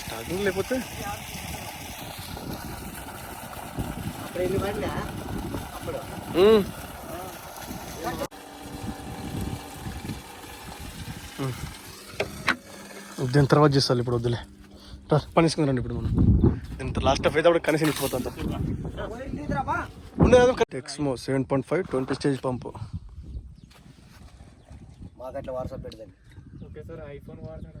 Starting లేకపోతే. దీని తర్వాత చేస్తాను ఇప్పుడు వద్దులే. రా, పని తీసుకుని రండి ఇప్పుడు మనం. ఇంత లాస్ట్ ఆఫ్ అయితే అప్పుడు కనీసం ఇచ్చిపోతాం ఉండేది Texmo seven point five twenty stage pump మాకు అట్లా వాట్సాప్ పెడదండి ఓకే సార్ ఐఫోన్ వాడతాను?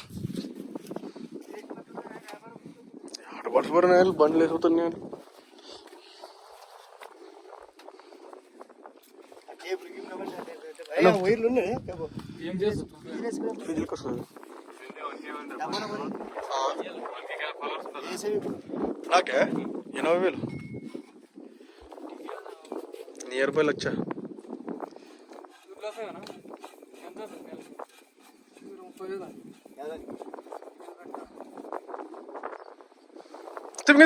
పైపు తీసుకో ఆడ పట్టుబడిన బండ్లు వేసుకుతున్నాయి వైర్లు ఉన్నాయి ఏం చేస్తుంది ఫీజులకు వస్తుంది నాకే ఎనభై వేలు నియర్ బై లక్ష తిప్పి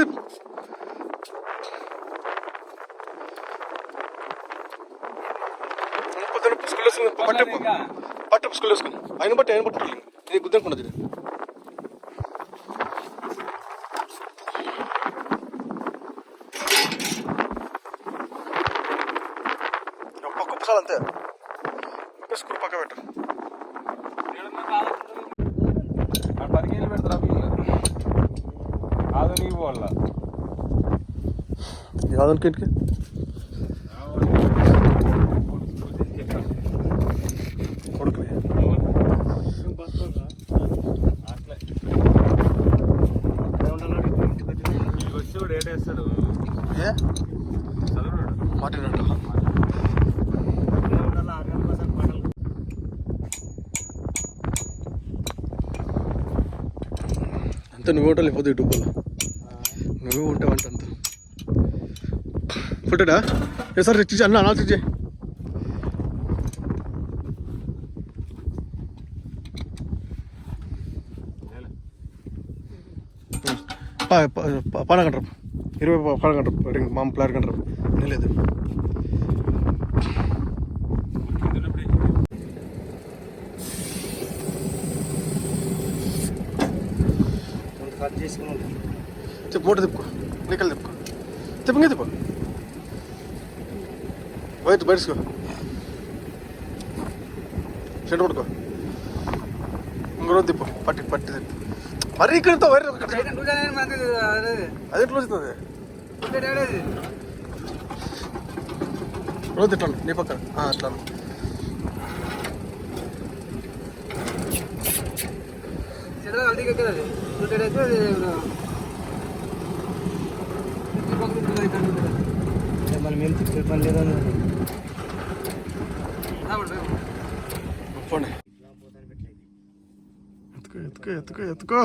పొద్దున్న స్కూల్ వేసుకుని పట్ట పట్ట స్కూల్ వేసుకుని ఆయన బట్టి ఆయన బట్టి ఇది గుద్దనుకున్నది ఒక్క ఒక్కసారి అంతే. స్కూల్ పక్క పెట్టు. పదిహేను పెడతారా కాదు నీకు వాళ్ళ. ఇంటికి ఎంత వచ్చి ఏట్ వేస్తాడు ఏ చదువుడు నువ్వు ఉంటావు లేకపోతే యూట్యూబ్లో నువ్వే ఉంటావంట అంత ఫుటడా ఏ సార్ తెచ్చి అన్న అన్నా తెచ్చి పనగంటారు ఇరవై పనగంటారు మా ప్లాట్ కంటారు లేదు కట్ చేసుకున్నాం మూట తిప్పుకో. నీకలు తిప్పుకో. తిప్పంగా తిప్పు. బయట బయటకో చెట్టు పట్టుకో ఇంకో తిప్పు. పట్టి పట్టి తిప్పు. మరి ఇక్కడ వైర్ అది. ఎట్లా వస్తుంది? రోజు తిట్టాను నీ పక్కన. అట్లా. మనం ఎంత చెప్పాలి లేదా పోండి ఎత్తుకో ఎత్తుకో ఎత్తుకో ఎత్తుకో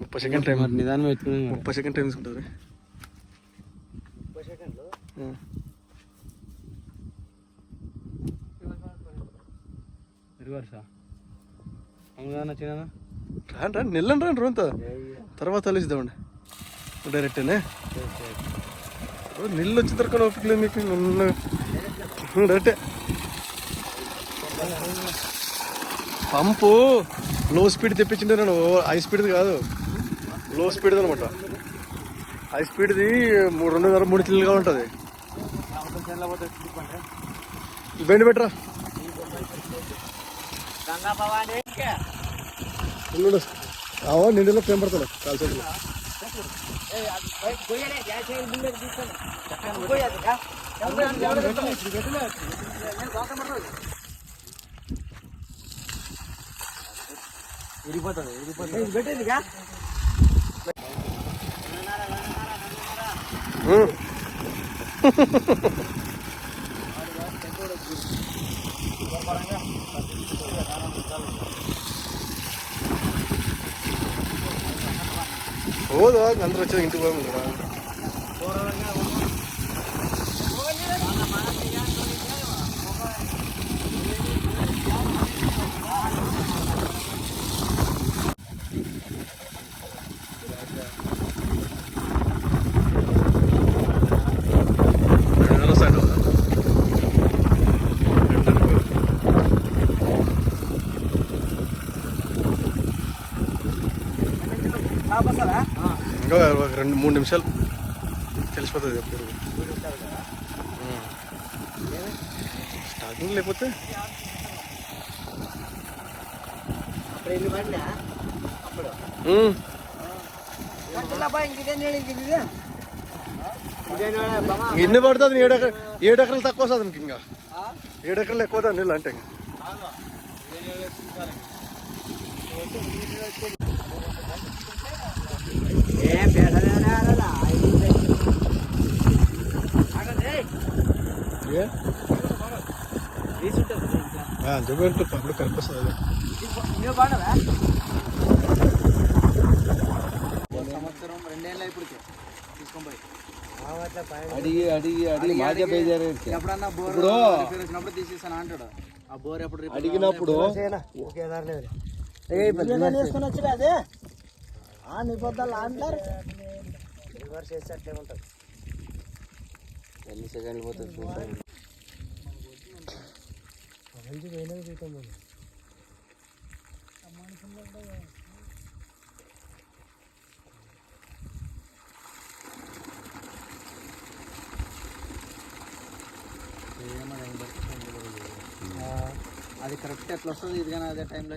ముప్పై సెకండ్ టైం నిదానం ఎత్తుకున్నాం ముప్పై సెకండ్ టైం తీసుకుంటుంది ముప్పై సెకండ్లు రివర్సా అవునా చిన్న రాండి రండి నిల్లండి రండి రోంత తర్వాత ఆలోచిద్దామండి. డైరెక్టేనే నీళ్ళు వచ్చిన తర్వాత ఓపిక మీకు. డైరెక్టే పంపు లో స్పీడ్ తెప్పించిండే నేను. హై స్పీడ్ది కాదు. లో స్పీడ్ది అనమాట హై స్పీడ్ది మూడు రెండున్నర మూడు కిలోలుగా ఉంటుంది. బెండ్ పెట్టరా? ఉండు. అవో నిండులో ప్రేమ పడతాను కాల్చేది. విరిగిపోతుంది విరిగిపోతుంది పెట్టేదిగా పోదు అందరూ వచ్చేది ఇంటికి పోయాము కదా ఇంకా ఒక రెండు మూడు నిమిషాలు తెలిసిపోతుంది ఎప్పుడు స్టార్టింగ్ లేకపోతే అప్పుడు ఎన్ని పడినా అప్పుడు ఉమ్. ఎన్ని పడుతుంది ఏడు ఎకర ఏడు ఎకరాలు తక్కువ వస్తుంది నీకు ఇంకా ఏడు ఎకరాలు ఎక్కువ అవుతుంది నీళ్ళు అంటే ఇంకా. కరెక్ట్ వస్తుంది అదే. సంవత్సరం రెండేళ్ళ ఇప్పటికి తీసుకొని పోయి అడిగి అడిగి అడిగి. మాకే బేజారు ఎప్పుడన్నా బోర్ వచ్చినప్పుడు తీసేస్తాను అంటాడు. ఆ బోర్ ఎప్పుడు అడిగినప్పుడు వేసుకొని వచ్చి అదే ఆ నిబద్ధాలు అంటారు. రివర్స్ చేస్తే అట్లే ఉంటుంది. ఎన్ని సెకండ్లు పోతుంది చూస్తాను అది కరెక్ట్ ఎట్లా వస్తుంది? ఇది కానీ అదే టైంలో